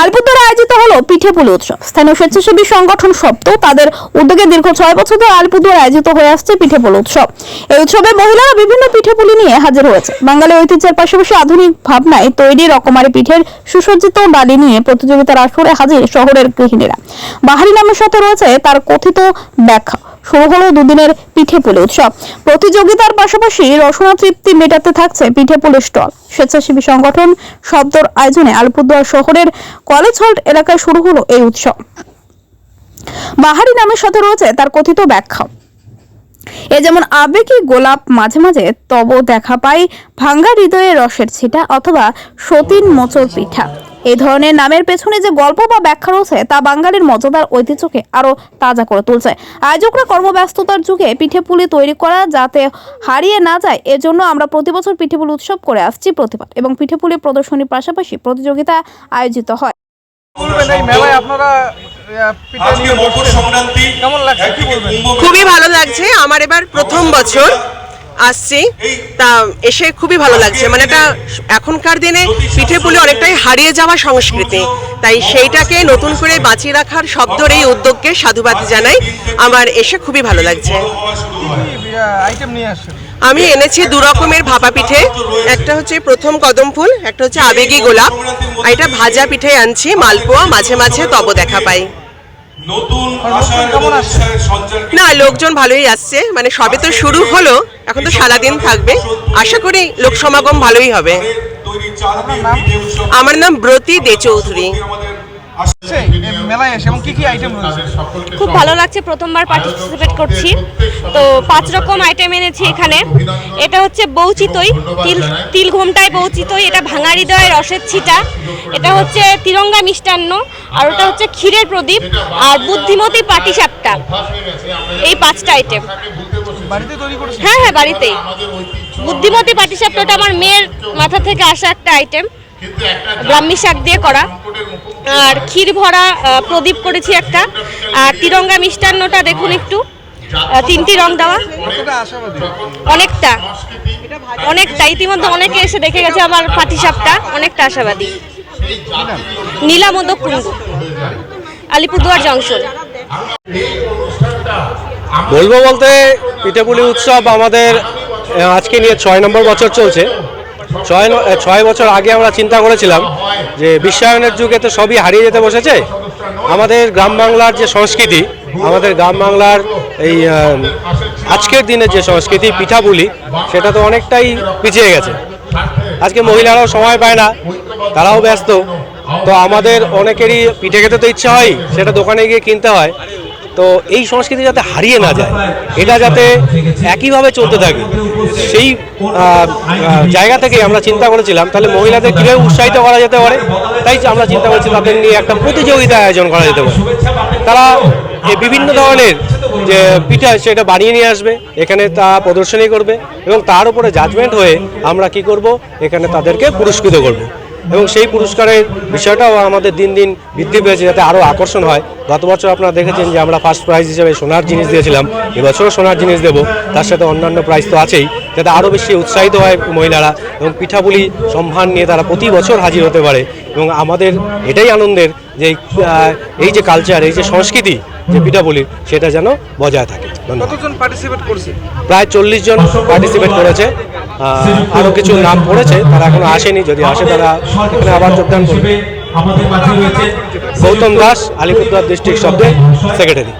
আলিপুরদুয়ারে আয়োজিত হলো পিঠে পুলি উৎসব। স্থানীয় স্বেচ্ছাসেবী সংগঠন সপ্ত তাদের উদ্যোগে দীর্ঘ ছয় বছর ধরে আলিপুরদুয়ারে আয়োজিত হয়ে আসছে পিঠে পুলি উৎসব। এই উৎসবে মহিলারা বিভিন্ন পিঠে পুলি নিয়ে হাজির হয়েছে। বাঙালি ঐতিহ্যের পাশাপাশি আধুনিক ভাবনায় তৈরি রকমারি পিঠের সুসজ্জিত ডালি নিয়ে প্রতিযোগিতার আসরে হাজির শহরের গৃহিণীরা। বাহারি নামের সাথে রয়েছে তার কথিত ব্যাখ্যা। শুরু হলো দুদিনের পিঠে পুলি উৎসব। প্রতিযোগিতার পাশাপাশি রসনা তৃপ্তি মেটাতে থাকছে পিঠে পুলি স্টল। স্বেচ্ছাসেবী সংগঠন শব্দর আয়োজনে আলিপুরদুয়ার শহরের কলেজ হল্ট এলাকায় শুরু হলো এই উৎসব। বাহারি নামের সাথে রয়েছে তার কথিত ব্যাখ্যা। এ যেমন আবেগী গোলাপ মাঝে মাঝে, তব দেখা পাই ভাঙ্গা হৃদয়ে রসের ছিটা অথবা সতীন মোচর পিঠা। এই ধরনের নামের পেছনে যে গল্প বা ব্যাখ্যা রয়েছে তা বাঙালির মজাদার ঐতিহ্যকে আরও তাজা করে তুলছে। আয়োজকরা কর্মব্যস্ততার যুগে পিঠে পুলি তৈরি করা যাতে হারিয়ে না যায় এজন্য আমরা প্রতি বছর পিঠে পুলি উৎসব করে আসছি প্রতিবার এবং পিঠে পুলি প্রদর্শনীর পাশাপাশি প্রতিযোগিতা আয়োজিত হয়। আপনারা কেমন লাগছে? খুবই ভালো লাগছে। আমার এবার প্রথম বছর। আসছি, তা এসে খুবই ভালো লাগছে। মানে এটা এখনকার দিনে পিঠে পুলি অনেকটাই হারিয়ে যাওয়া সংস্কৃতি। তাই সেইটাকে নতুন করে বাঁচিয়ে রাখার শব্দর এই উদ্যোগকে সাধুবাদ জানাই। আমার এসে খুবই ভালো লাগছে। আমি এনেছি দু রকমের ভাপা পিঠে। একটা হচ্ছে প্রথম কদম ফুল, একটা হচ্ছে আবেগী গোলাপ। আর এটা ভাজা পিঠে আনছি, মালপোয়া, মাঝে মাঝে তব দেখা পাই। না লোকজন ভালোই আসছে। মানে সবে তো শুরু হলো এখন তো সারাদিন থাকবে। আশা করি লোক সমাগম ভালোই হবে। আমার নাম ব্রতী দে চৌধুরী আসছে আচ্ছা, মেলায় এসে এবং কি কি আইটেম রয়েছে? খুব ভালো লাগছে প্রথমবার পার্টিসিপেট করছি। তো পাঁচ রকম আইটেম এনেছি এখানে। এটা হচ্ছে বৌচিতই। তিল তিল ঘোমটায় বৌচিতই। এটা ভাঙা হৃদয় রসের ছিটা। এটা হচ্ছে তিরঙ্গা মিষ্টান্ন। আর ওটা হচ্ছে ক্ষীরের প্রদীপ আর বুদ্ধিমতী পাটিসাপটা। এই পাঁচটা আইটেম বাড়িতে তৈরি করেছেন? হ্যাঁ হ্যাঁ বাড়িতেই। বুদ্ধিমতী পাটিসাপটাটা আমার মেয়ের মাথা থেকে আসা একটা আইটেম ব্রাহ্মী শাক দিয়ে করা। আর ক্ষীর ভরা প্রদীপ করেছি একটা। আর তিরঙ্গা মিষ্টান্নটা দেখুন একটু। তিনটি রং দেওয়া। অনেকটা। অনেকটা। ইতিমধ্যে অনেকে এসে দেখে গেছে আমার পাটিসাপটা অনেকটা আশাবাদী। নীলামোদক কুণ্ডু। আলিপুরদুয়ার জংশন। বলব বলতে পিঠেপুলি উৎসব আমাদের আজকে নিয়ে ছয় নম্বর বছর চলছে। ছয় ছয় বছর আগে আমরা চিন্তা করেছিলাম যে বিশ্বায়নের যুগে তো সবই হারিয়ে যেতে বসেছে। আমাদের গ্রাম বাংলার যে সংস্কৃতি, আমাদের গ্রাম বাংলার এই আজকের দিনের যে সংস্কৃতি, পিঠাপুলি, সেটা তো অনেকটাই পিছিয়ে গেছে। আজকে মহিলারাও সময় পায় না, তারাও ব্যস্ত। তো আমাদের অনেকেরই পিঠে খেতে তো ইচ্ছা হয়, সেটা দোকানে গিয়ে কিনতে হয়। তো এই সংস্কৃতি যাতে হারিয়ে না যায়, এটা যাতে একইভাবে চলতে থাকে, সেই জায়গা থেকে আমরা চিন্তা করেছিলাম, তাহলে মহিলাদের কীভাবে উৎসাহিত করা যেতে পারে? তাই আমরা চিন্তা করেছি তাদের নিয়ে একটা প্রতিযোগিতা আয়োজন করা যেতে পারে। তারা এই বিভিন্ন ধরনের যে পিঠা সেটা বানিয়ে নিয়ে আসবে, এখানে তা প্রদর্শনী করবে এবং তার উপরে জাজমেন্ট হয়ে আমরা কি করব? এখানে তাদেরকে পুরস্কৃত করব। এবং সেই পুরস্কারের বিষয়টাও আমাদের দিন দিন বৃদ্ধি পেয়েছে যাতে আরও আকর্ষণ হয়। গত বছর আপনারা দেখেছেন যে আমরা ফার্স্ট প্রাইজ হিসেবে সোনার জিনিস দিয়েছিলাম। এবছরও সোনার জিনিস দেব। তার সাথে অন্যান্য প্রাইজ তো আছেই। যাতে আরও বেশি উৎসাহিত হয় মহিলারা এবং পিঠাপুলি সম্মান নিয়ে তারা প্রতি বছর হাজির হতে পারে। এবং আমাদের এটাই আনন্দের যে এই যে কালচার এই যে সংস্কৃতি যে পিঠাপুলির সেটা যেন বজায় থাকে। ধন্যবাদ। প্রায় চল্লিশ জন পার্টিসিপেট করেছে। আরও কিছু নাম পড়েছে তারা এখনও আসেনি যদি আসে তারা এখানে আবার যোগদান করবে। গৌতম দাস আলিপুরদুয়ার ডিস্ট্রিক্ট শব্দে সেক্রেটারি